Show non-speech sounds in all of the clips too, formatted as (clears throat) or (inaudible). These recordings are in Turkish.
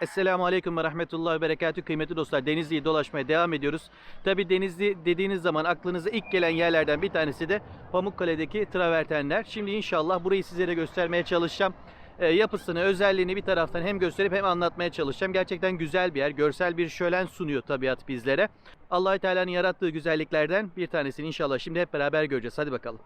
Esselamu Aleyküm ve Rahmetullahi ve Berekatü kıymetli dostlar. Denizli'yi dolaşmaya devam ediyoruz. Tabi Denizli dediğiniz zaman aklınıza ilk gelen yerlerden bir tanesi de Pamukkale'deki travertenler. Şimdi inşallah burayı sizlere göstermeye çalışacağım. Ee, yapısını, özelliğini bir taraftan hem gösterip hem anlatmaya çalışacağım. Gerçekten güzel bir yer, görsel bir şölen sunuyor tabiat bizlere. allah Teala'nın yarattığı güzelliklerden bir tanesini inşallah şimdi hep beraber göreceğiz. Hadi bakalım.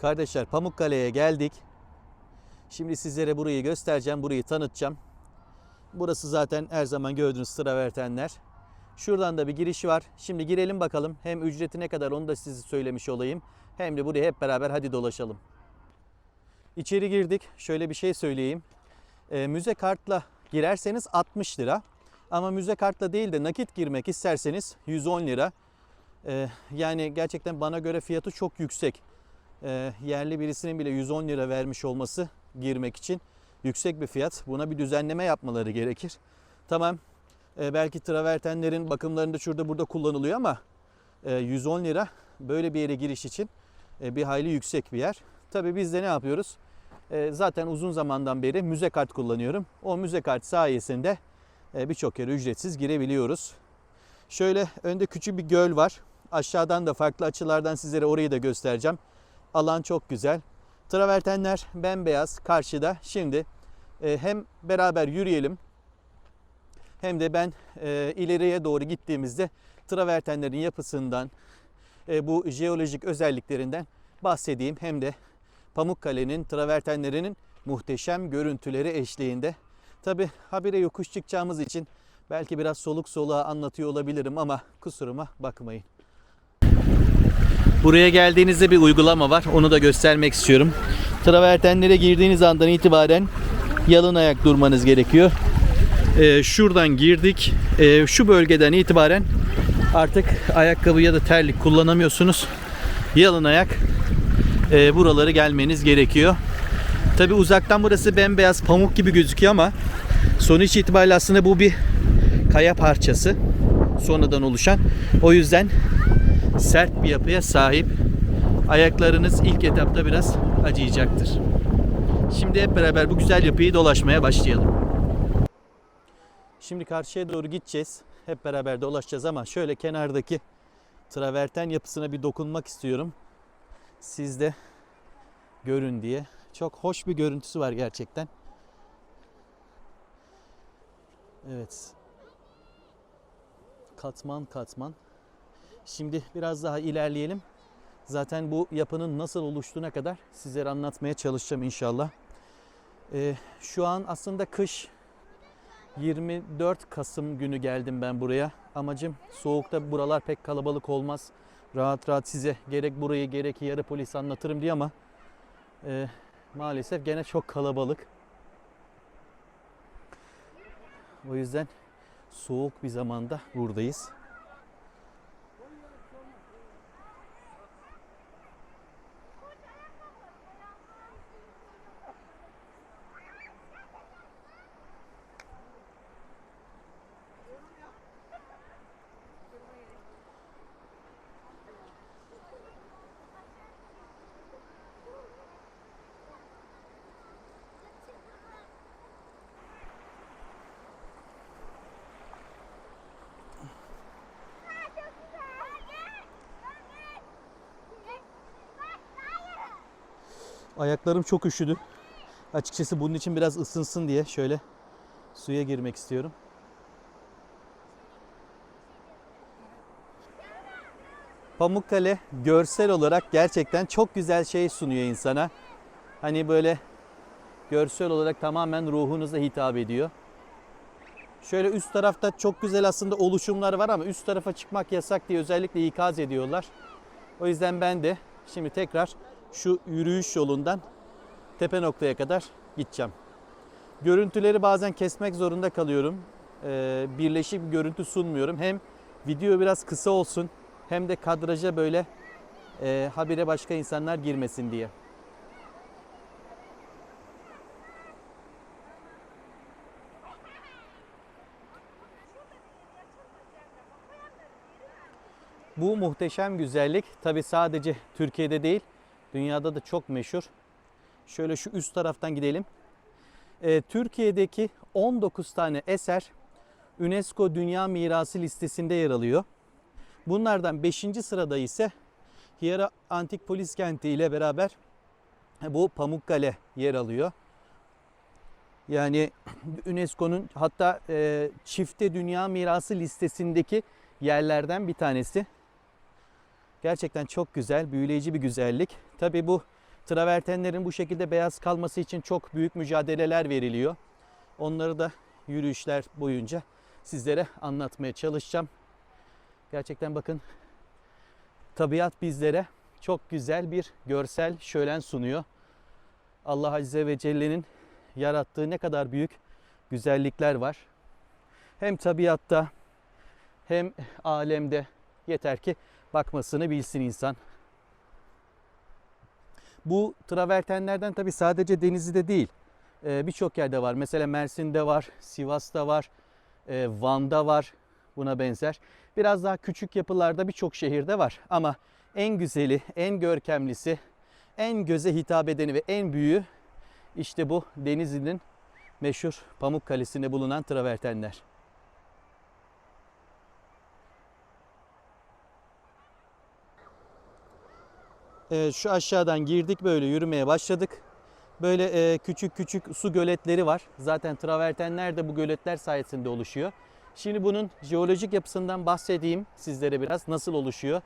Kardeşler Pamukkale'ye geldik. Şimdi sizlere burayı göstereceğim, burayı tanıtacağım. Burası zaten her zaman gördüğünüz travertenler. Şuradan da bir giriş var. Şimdi girelim bakalım. Hem ücreti ne kadar onu da size söylemiş olayım. Hem de buraya hep beraber hadi dolaşalım. İçeri girdik. Şöyle bir şey söyleyeyim. E, müze kartla girerseniz 60 lira. Ama müze kartla değil de nakit girmek isterseniz 110 lira. E, yani gerçekten bana göre fiyatı çok yüksek. E, yerli birisinin bile 110 lira vermiş olması girmek için yüksek bir fiyat. Buna bir düzenleme yapmaları gerekir. Tamam e, belki travertenlerin bakımlarında şurada burada kullanılıyor ama e, 110 lira böyle bir yere giriş için e, bir hayli yüksek bir yer. Tabi biz de ne yapıyoruz? E, zaten uzun zamandan beri müze kart kullanıyorum. O müze kart sayesinde e, birçok yere ücretsiz girebiliyoruz. Şöyle önde küçük bir göl var. Aşağıdan da farklı açılardan sizlere orayı da göstereceğim. Alan çok güzel. Travertenler bembeyaz karşıda. Şimdi e, hem beraber yürüyelim hem de ben e, ileriye doğru gittiğimizde travertenlerin yapısından, e, bu jeolojik özelliklerinden bahsedeyim. Hem de Pamukkale'nin travertenlerinin muhteşem görüntüleri eşliğinde. Tabi habire yokuş çıkacağımız için belki biraz soluk soluğa anlatıyor olabilirim ama kusuruma bakmayın. Buraya geldiğinizde bir uygulama var. Onu da göstermek istiyorum. Travertenlere girdiğiniz andan itibaren yalın ayak durmanız gerekiyor. Ee, şuradan girdik. Ee, şu bölgeden itibaren artık ayakkabı ya da terlik kullanamıyorsunuz. Yalın ayak e, buraları gelmeniz gerekiyor. Tabi uzaktan burası bembeyaz pamuk gibi gözüküyor ama sonuç itibariyle aslında bu bir kaya parçası. Sonradan oluşan. O yüzden sert bir yapıya sahip. Ayaklarınız ilk etapta biraz acıyacaktır. Şimdi hep beraber bu güzel yapıyı dolaşmaya başlayalım. Şimdi karşıya doğru gideceğiz. Hep beraber dolaşacağız ama şöyle kenardaki traverten yapısına bir dokunmak istiyorum. Siz de görün diye. Çok hoş bir görüntüsü var gerçekten. Evet. Katman katman. Şimdi biraz daha ilerleyelim. Zaten bu yapının nasıl oluştuğuna kadar sizlere anlatmaya çalışacağım inşallah. Ee, şu an aslında kış 24 Kasım günü geldim ben buraya. Amacım soğukta buralar pek kalabalık olmaz. Rahat rahat size gerek burayı gerek yarı polis anlatırım diye ama e, maalesef gene çok kalabalık. O yüzden soğuk bir zamanda buradayız. Ayaklarım çok üşüdü. Açıkçası bunun için biraz ısınsın diye şöyle suya girmek istiyorum. Pamukkale görsel olarak gerçekten çok güzel şey sunuyor insana. Hani böyle görsel olarak tamamen ruhunuza hitap ediyor. Şöyle üst tarafta çok güzel aslında oluşumlar var ama üst tarafa çıkmak yasak diye özellikle ikaz ediyorlar. O yüzden ben de şimdi tekrar şu yürüyüş yolundan tepe noktaya kadar gideceğim. Görüntüleri bazen kesmek zorunda kalıyorum. Ee, birleşik bir görüntü sunmuyorum. Hem video biraz kısa olsun hem de kadraja böyle e, habire başka insanlar girmesin diye. Bu muhteşem güzellik tabi sadece Türkiye'de değil dünyada da çok meşhur. Şöyle şu üst taraftan gidelim. Ee, Türkiye'deki 19 tane eser UNESCO Dünya Mirası listesinde yer alıyor. Bunlardan 5. sırada ise Hiyera Antik Polis Kenti ile beraber bu Pamukkale yer alıyor. Yani (clears throat) UNESCO'nun hatta e, çifte dünya mirası listesindeki yerlerden bir tanesi. Gerçekten çok güzel, büyüleyici bir güzellik. Tabi bu travertenlerin bu şekilde beyaz kalması için çok büyük mücadeleler veriliyor. Onları da yürüyüşler boyunca sizlere anlatmaya çalışacağım. Gerçekten bakın tabiat bizlere çok güzel bir görsel şölen sunuyor. Allah Azze ve Celle'nin yarattığı ne kadar büyük güzellikler var. Hem tabiatta hem alemde yeter ki bakmasını bilsin insan. Bu travertenlerden tabi sadece Denizli'de değil e, birçok yerde var. Mesela Mersin'de var, Sivas'ta var, e, Van'da var buna benzer. Biraz daha küçük yapılarda birçok şehirde var ama en güzeli, en görkemlisi, en göze hitap edeni ve en büyüğü işte bu Denizli'nin meşhur Pamukkale'sinde bulunan travertenler. E, şu aşağıdan girdik böyle yürümeye başladık. Böyle e, küçük küçük su göletleri var. Zaten travertenler de bu göletler sayesinde oluşuyor. Şimdi bunun jeolojik yapısından bahsedeyim sizlere biraz nasıl oluşuyor.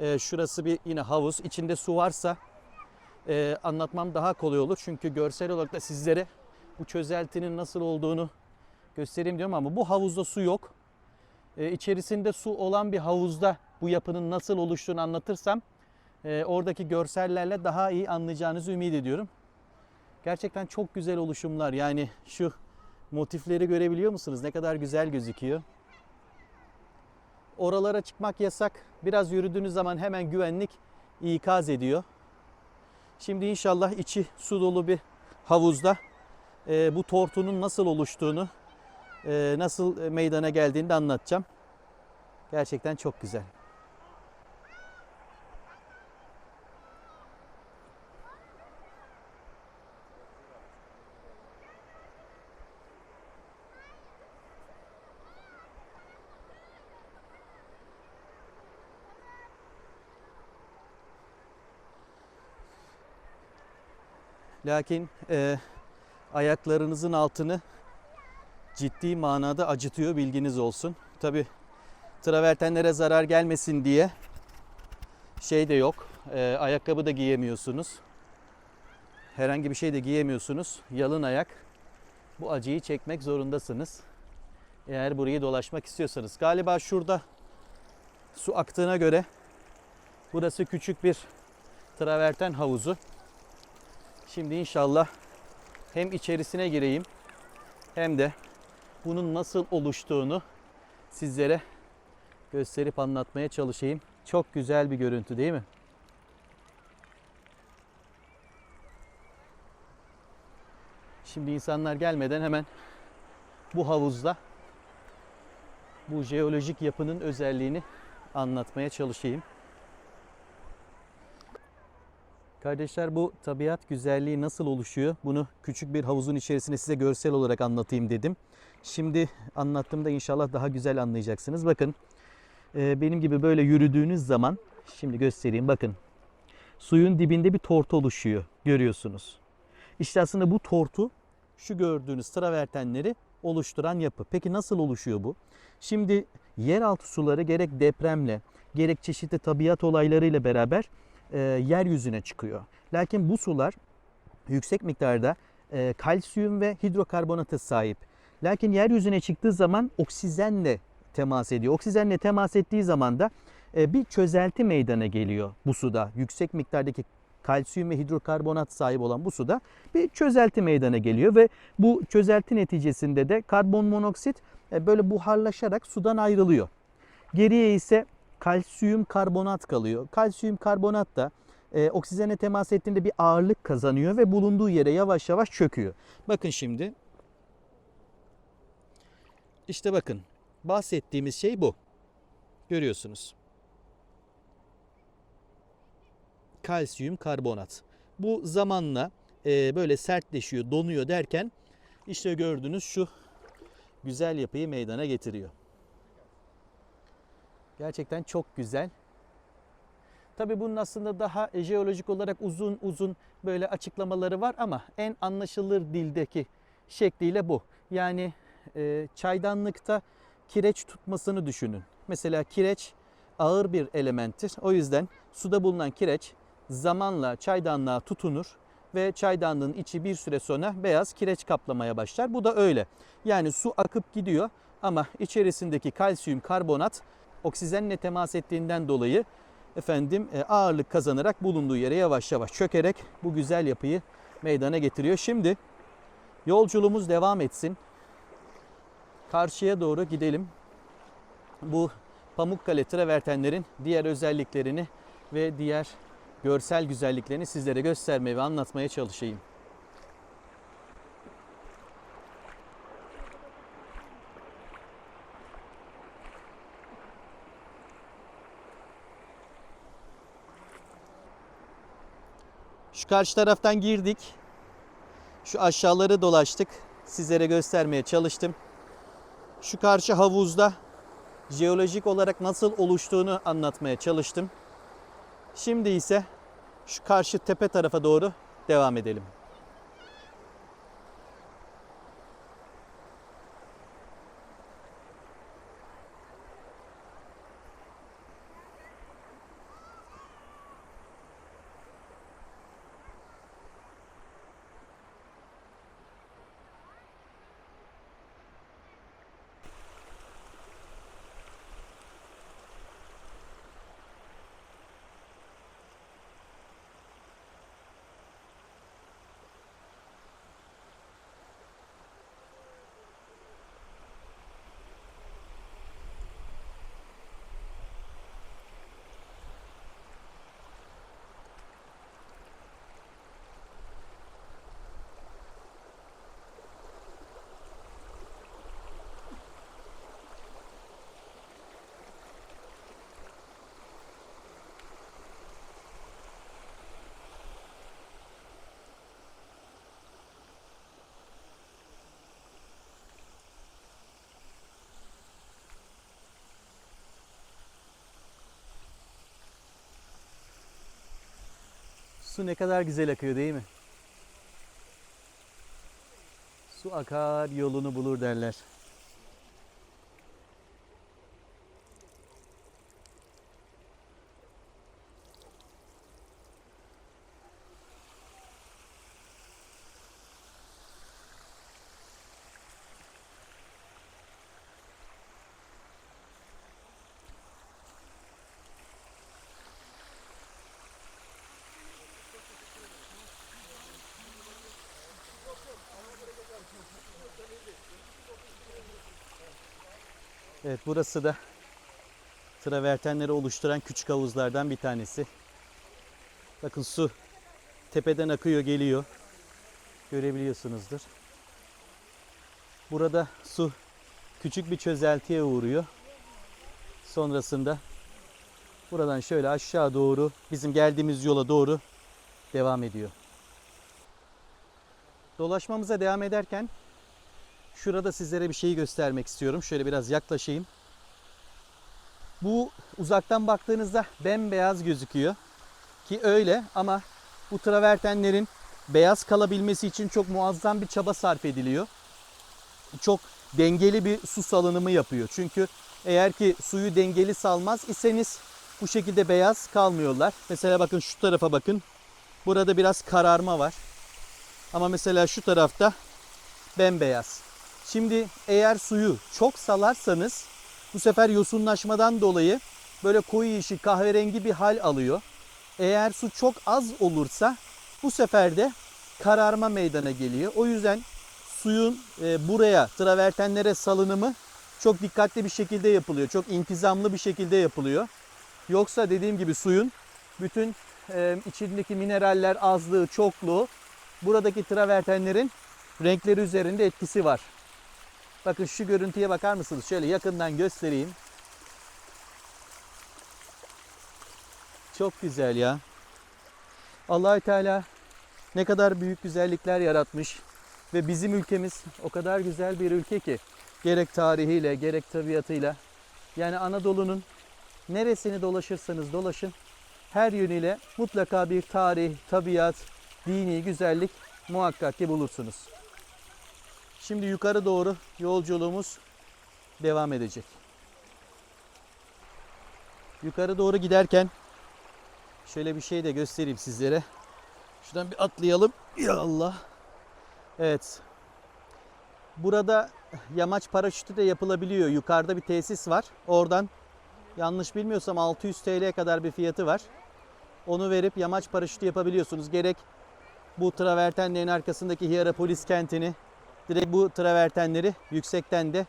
E, şurası bir yine havuz. İçinde su varsa e, anlatmam daha kolay olur. Çünkü görsel olarak da sizlere bu çözeltinin nasıl olduğunu göstereyim diyorum ama bu havuzda su yok. E, içerisinde su olan bir havuzda bu yapının nasıl oluştuğunu anlatırsam e, oradaki görsellerle daha iyi anlayacağınızı ümit ediyorum. Gerçekten çok güzel oluşumlar. Yani şu motifleri görebiliyor musunuz? Ne kadar güzel gözüküyor. Oralara çıkmak yasak. Biraz yürüdüğünüz zaman hemen güvenlik ikaz ediyor. Şimdi inşallah içi su dolu bir havuzda e, bu tortunun nasıl oluştuğunu, e, nasıl meydana geldiğini de anlatacağım. Gerçekten çok güzel. Lakin e, ayaklarınızın altını ciddi manada acıtıyor bilginiz olsun. Tabi travertenlere zarar gelmesin diye şey de yok. e, ayakkabı da giyemiyorsunuz. Herhangi bir şey de giyemiyorsunuz. Yalın ayak. Bu acıyı çekmek zorundasınız. Eğer burayı dolaşmak istiyorsanız. Galiba şurada su aktığına göre burası küçük bir traverten havuzu. Şimdi inşallah hem içerisine gireyim hem de bunun nasıl oluştuğunu sizlere gösterip anlatmaya çalışayım. Çok güzel bir görüntü değil mi? Şimdi insanlar gelmeden hemen bu havuzda bu jeolojik yapının özelliğini anlatmaya çalışayım. Kardeşler bu tabiat güzelliği nasıl oluşuyor? Bunu küçük bir havuzun içerisinde size görsel olarak anlatayım dedim. Şimdi anlattığımda inşallah daha güzel anlayacaksınız. Bakın e, benim gibi böyle yürüdüğünüz zaman şimdi göstereyim bakın. Suyun dibinde bir tortu oluşuyor görüyorsunuz. İşte aslında bu tortu şu gördüğünüz travertenleri oluşturan yapı. Peki nasıl oluşuyor bu? Şimdi yeraltı suları gerek depremle gerek çeşitli tabiat olaylarıyla beraber e, yeryüzüne çıkıyor. Lakin bu sular yüksek miktarda e, kalsiyum ve hidrokarbonata sahip. Lakin yeryüzüne çıktığı zaman oksijenle temas ediyor. Oksijenle temas ettiği zaman da e, bir çözelti meydana geliyor bu suda. Yüksek miktardaki kalsiyum ve hidrokarbonat sahip olan bu suda bir çözelti meydana geliyor ve bu çözelti neticesinde de karbon monoksit e, böyle buharlaşarak sudan ayrılıyor. Geriye ise kalsiyum karbonat kalıyor. Kalsiyum karbonat da e, oksijene temas ettiğinde bir ağırlık kazanıyor ve bulunduğu yere yavaş yavaş çöküyor. Bakın şimdi. İşte bakın bahsettiğimiz şey bu. Görüyorsunuz. Kalsiyum karbonat. Bu zamanla e, böyle sertleşiyor, donuyor derken işte gördüğünüz şu güzel yapıyı meydana getiriyor. Gerçekten çok güzel. Tabii bunun aslında daha jeolojik olarak uzun uzun böyle açıklamaları var ama en anlaşılır dildeki şekliyle bu. Yani e, çaydanlıkta kireç tutmasını düşünün. Mesela kireç ağır bir elementtir. O yüzden suda bulunan kireç zamanla çaydanlığa tutunur ve çaydanlığın içi bir süre sonra beyaz kireç kaplamaya başlar. Bu da öyle. Yani su akıp gidiyor ama içerisindeki kalsiyum karbonat oksijenle temas ettiğinden dolayı efendim e, ağırlık kazanarak bulunduğu yere yavaş yavaş çökerek bu güzel yapıyı meydana getiriyor. Şimdi yolculuğumuz devam etsin. Karşıya doğru gidelim. Bu Pamukkale travertenlerin diğer özelliklerini ve diğer görsel güzelliklerini sizlere göstermeye ve anlatmaya çalışayım. Şu karşı taraftan girdik. Şu aşağıları dolaştık. Sizlere göstermeye çalıştım. Şu karşı havuzda jeolojik olarak nasıl oluştuğunu anlatmaya çalıştım. Şimdi ise şu karşı tepe tarafa doğru devam edelim. Su ne kadar güzel akıyor değil mi? Su akar yolunu bulur derler. Burası da travertenleri oluşturan küçük havuzlardan bir tanesi. Bakın su tepeden akıyor geliyor. Görebiliyorsunuzdur. Burada su küçük bir çözeltiye uğruyor. Sonrasında buradan şöyle aşağı doğru bizim geldiğimiz yola doğru devam ediyor. Dolaşmamıza devam ederken Şurada sizlere bir şeyi göstermek istiyorum. Şöyle biraz yaklaşayım. Bu uzaktan baktığınızda bembeyaz gözüküyor. Ki öyle ama bu travertenlerin beyaz kalabilmesi için çok muazzam bir çaba sarf ediliyor. Çok dengeli bir su salınımı yapıyor. Çünkü eğer ki suyu dengeli salmaz iseniz bu şekilde beyaz kalmıyorlar. Mesela bakın şu tarafa bakın. Burada biraz kararma var. Ama mesela şu tarafta bembeyaz. Şimdi eğer suyu çok salarsanız bu sefer yosunlaşmadan dolayı böyle koyu yeşil kahverengi bir hal alıyor. Eğer su çok az olursa bu sefer de kararma meydana geliyor. O yüzden suyun e, buraya travertenlere salınımı çok dikkatli bir şekilde yapılıyor. Çok intizamlı bir şekilde yapılıyor. Yoksa dediğim gibi suyun bütün e, içindeki mineraller azlığı, çokluğu buradaki travertenlerin renkleri üzerinde etkisi var. Bakın şu görüntüye bakar mısınız? Şöyle yakından göstereyim. Çok güzel ya. Allahü Teala ne kadar büyük güzellikler yaratmış ve bizim ülkemiz o kadar güzel bir ülke ki gerek tarihiyle gerek tabiatıyla yani Anadolu'nun neresini dolaşırsanız dolaşın her yönüyle mutlaka bir tarih, tabiat, dini güzellik muhakkak ki bulursunuz. Şimdi yukarı doğru yolculuğumuz devam edecek. Yukarı doğru giderken şöyle bir şey de göstereyim sizlere. Şuradan bir atlayalım. Ya Allah. Evet. Burada yamaç paraşütü de yapılabiliyor. Yukarıda bir tesis var. Oradan yanlış bilmiyorsam 600 TL'ye kadar bir fiyatı var. Onu verip yamaç paraşütü yapabiliyorsunuz. Gerek bu travertenlerin arkasındaki Hierapolis kentini Direkt bu travertenleri yüksekten de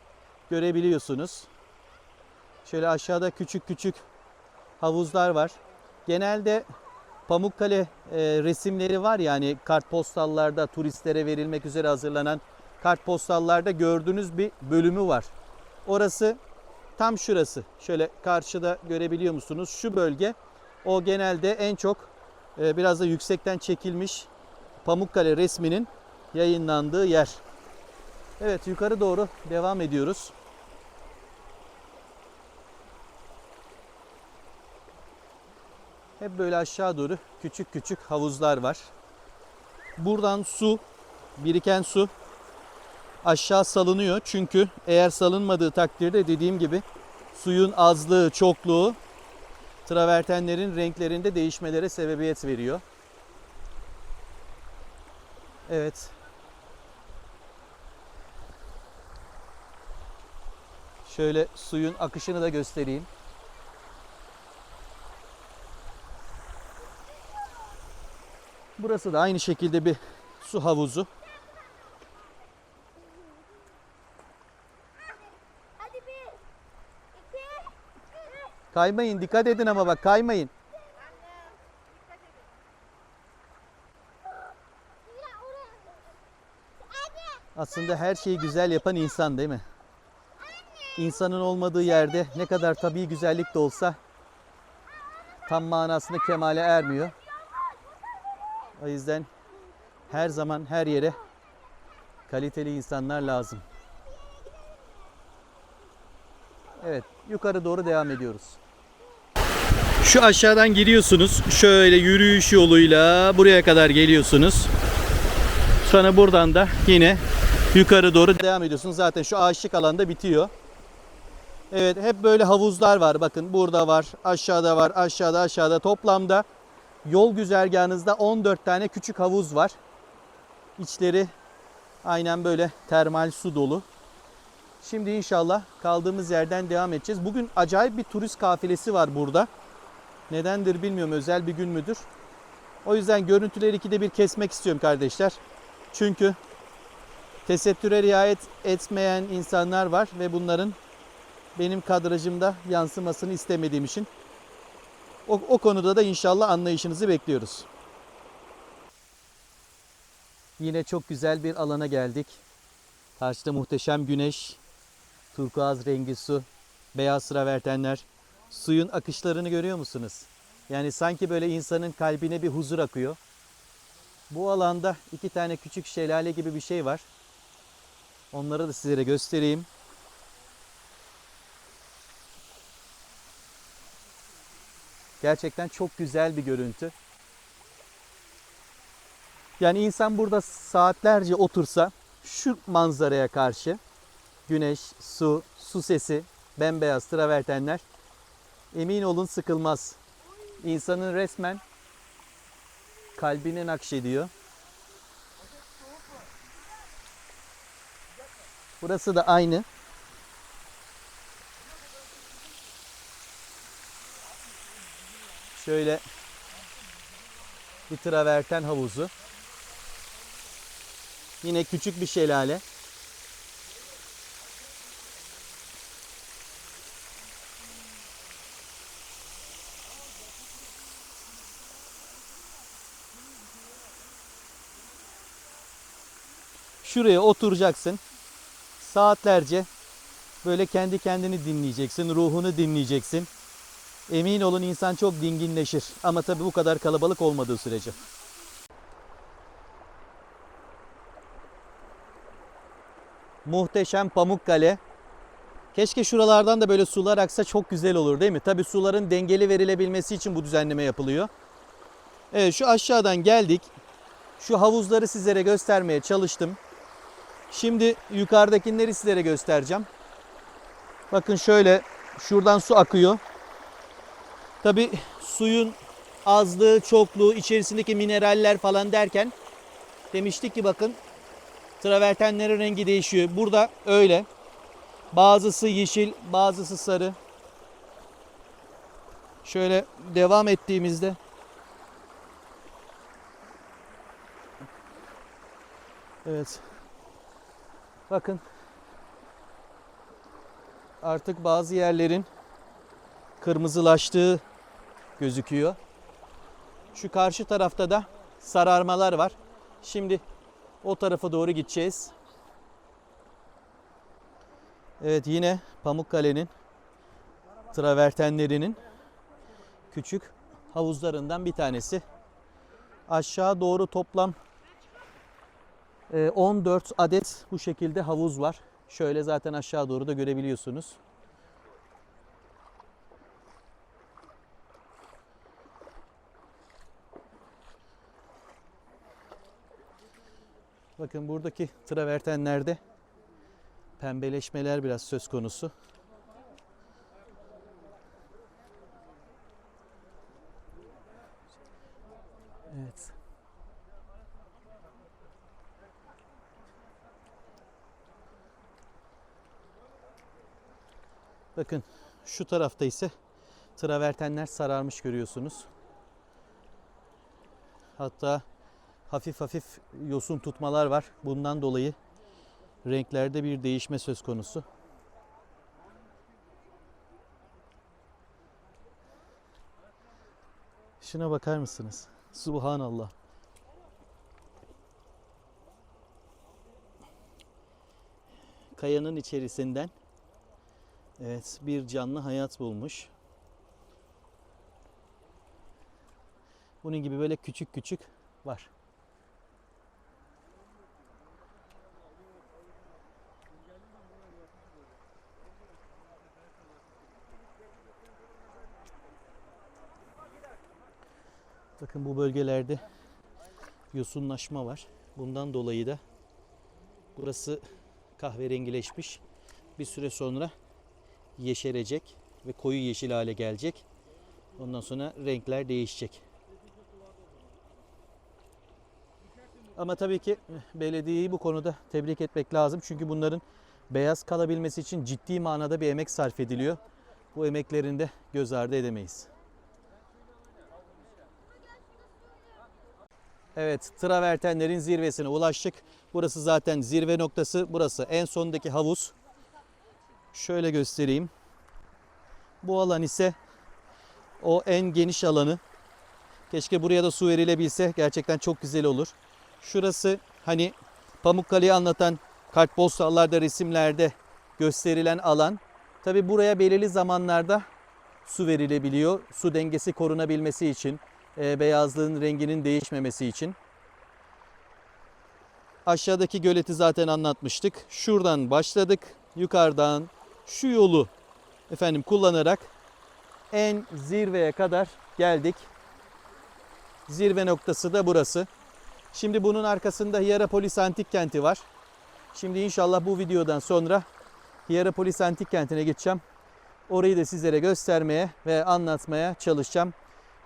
görebiliyorsunuz. Şöyle aşağıda küçük küçük havuzlar var. Genelde Pamukkale e, resimleri var yani kartpostallarda turistlere verilmek üzere hazırlanan kartpostallarda gördüğünüz bir bölümü var. Orası tam şurası. Şöyle karşıda görebiliyor musunuz? Şu bölge o genelde en çok e, biraz da yüksekten çekilmiş Pamukkale resminin yayınlandığı yer. Evet yukarı doğru devam ediyoruz. Hep böyle aşağı doğru küçük küçük havuzlar var. Buradan su, biriken su aşağı salınıyor. Çünkü eğer salınmadığı takdirde dediğim gibi suyun azlığı, çokluğu travertenlerin renklerinde değişmelere sebebiyet veriyor. Evet, Şöyle suyun akışını da göstereyim. Burası da aynı şekilde bir su havuzu. Kaymayın dikkat edin ama bak kaymayın. Aslında her şeyi güzel yapan insan değil mi? İnsanın olmadığı yerde ne kadar tabii güzellik de olsa tam manasında kemale ermiyor. O yüzden her zaman her yere kaliteli insanlar lazım. Evet, yukarı doğru devam ediyoruz. Şu aşağıdan giriyorsunuz. Şöyle yürüyüş yoluyla buraya kadar geliyorsunuz. Sonra buradan da yine yukarı doğru devam ediyorsunuz. Zaten şu ağaçlık alanda bitiyor. Evet hep böyle havuzlar var. Bakın burada var, aşağıda var, aşağıda aşağıda. Toplamda yol güzergahınızda 14 tane küçük havuz var. İçleri aynen böyle termal su dolu. Şimdi inşallah kaldığımız yerden devam edeceğiz. Bugün acayip bir turist kafilesi var burada. Nedendir bilmiyorum özel bir gün müdür. O yüzden görüntüleri ikide bir kesmek istiyorum kardeşler. Çünkü tesettüre riayet etmeyen insanlar var ve bunların benim kadrajımda yansımasını istemediğim için o, o konuda da inşallah anlayışınızı bekliyoruz. Yine çok güzel bir alana geldik. Karşıda muhteşem güneş, turkuaz rengi su, beyaz travertenler. Suyun akışlarını görüyor musunuz? Yani sanki böyle insanın kalbine bir huzur akıyor. Bu alanda iki tane küçük şelale gibi bir şey var. Onları da sizlere göstereyim. Gerçekten çok güzel bir görüntü. Yani insan burada saatlerce otursa şu manzaraya karşı güneş, su, su sesi, bembeyaz travertenler emin olun sıkılmaz. İnsanın resmen kalbine nakşediyor. Burası da aynı. Şöyle bir traverten havuzu. Yine küçük bir şelale. Şuraya oturacaksın. Saatlerce böyle kendi kendini dinleyeceksin, ruhunu dinleyeceksin. Emin olun insan çok dinginleşir. Ama tabii bu kadar kalabalık olmadığı sürece. Muhteşem Pamukkale. Keşke şuralardan da böyle sular aksa çok güzel olur değil mi? Tabii suların dengeli verilebilmesi için bu düzenleme yapılıyor. Evet şu aşağıdan geldik. Şu havuzları sizlere göstermeye çalıştım. Şimdi yukarıdakileri sizlere göstereceğim. Bakın şöyle şuradan su akıyor. Tabi suyun azlığı, çokluğu, içerisindeki mineraller falan derken demiştik ki bakın travertenlerin rengi değişiyor. Burada öyle. Bazısı yeşil, bazısı sarı. Şöyle devam ettiğimizde Evet. Bakın. Artık bazı yerlerin kırmızılaştığı gözüküyor. Şu karşı tarafta da sararmalar var. Şimdi o tarafa doğru gideceğiz. Evet yine Pamukkale'nin travertenlerinin küçük havuzlarından bir tanesi. Aşağı doğru toplam e, 14 adet bu şekilde havuz var. Şöyle zaten aşağı doğru da görebiliyorsunuz. Bakın buradaki travertenlerde pembeleşmeler biraz söz konusu. Evet. Bakın şu tarafta ise travertenler sararmış görüyorsunuz. Hatta hafif hafif yosun tutmalar var. Bundan dolayı renklerde bir değişme söz konusu. Şuna bakar mısınız? Subhanallah. Kayanın içerisinden evet bir canlı hayat bulmuş. Bunun gibi böyle küçük küçük var. Bakın bu bölgelerde yosunlaşma var. Bundan dolayı da Burası kahverengileşmiş. Bir süre sonra yeşerecek ve koyu yeşil hale gelecek. Ondan sonra renkler değişecek. Ama tabii ki belediyeyi bu konuda tebrik etmek lazım. Çünkü bunların beyaz kalabilmesi için ciddi manada bir emek sarf ediliyor. Bu emeklerini de göz ardı edemeyiz. Evet, travertenlerin zirvesine ulaştık. Burası zaten zirve noktası. Burası en sondaki havuz. Şöyle göstereyim. Bu alan ise o en geniş alanı. Keşke buraya da su verilebilse gerçekten çok güzel olur. Şurası hani Pamukkale'yi anlatan kartpostallarda, resimlerde gösterilen alan. Tabi buraya belirli zamanlarda su verilebiliyor. Su dengesi korunabilmesi için, e, beyazlığın renginin değişmemesi için. Aşağıdaki göleti zaten anlatmıştık. Şuradan başladık. Yukarıdan şu yolu efendim kullanarak en zirveye kadar geldik. Zirve noktası da burası. Şimdi bunun arkasında Hierapolis Antik Kenti var. Şimdi inşallah bu videodan sonra Hierapolis Antik Kenti'ne gideceğim. Orayı da sizlere göstermeye ve anlatmaya çalışacağım.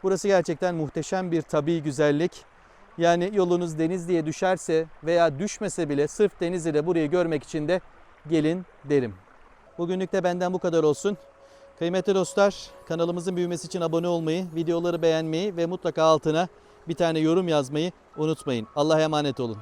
Burası gerçekten muhteşem bir tabii güzellik. Yani yolunuz Denizli'ye düşerse veya düşmese bile sırf Denizli'de burayı görmek için de gelin derim. Bugünlük de benden bu kadar olsun. Kıymetli dostlar, kanalımızın büyümesi için abone olmayı, videoları beğenmeyi ve mutlaka altına bir tane yorum yazmayı unutmayın. Allah'a emanet olun.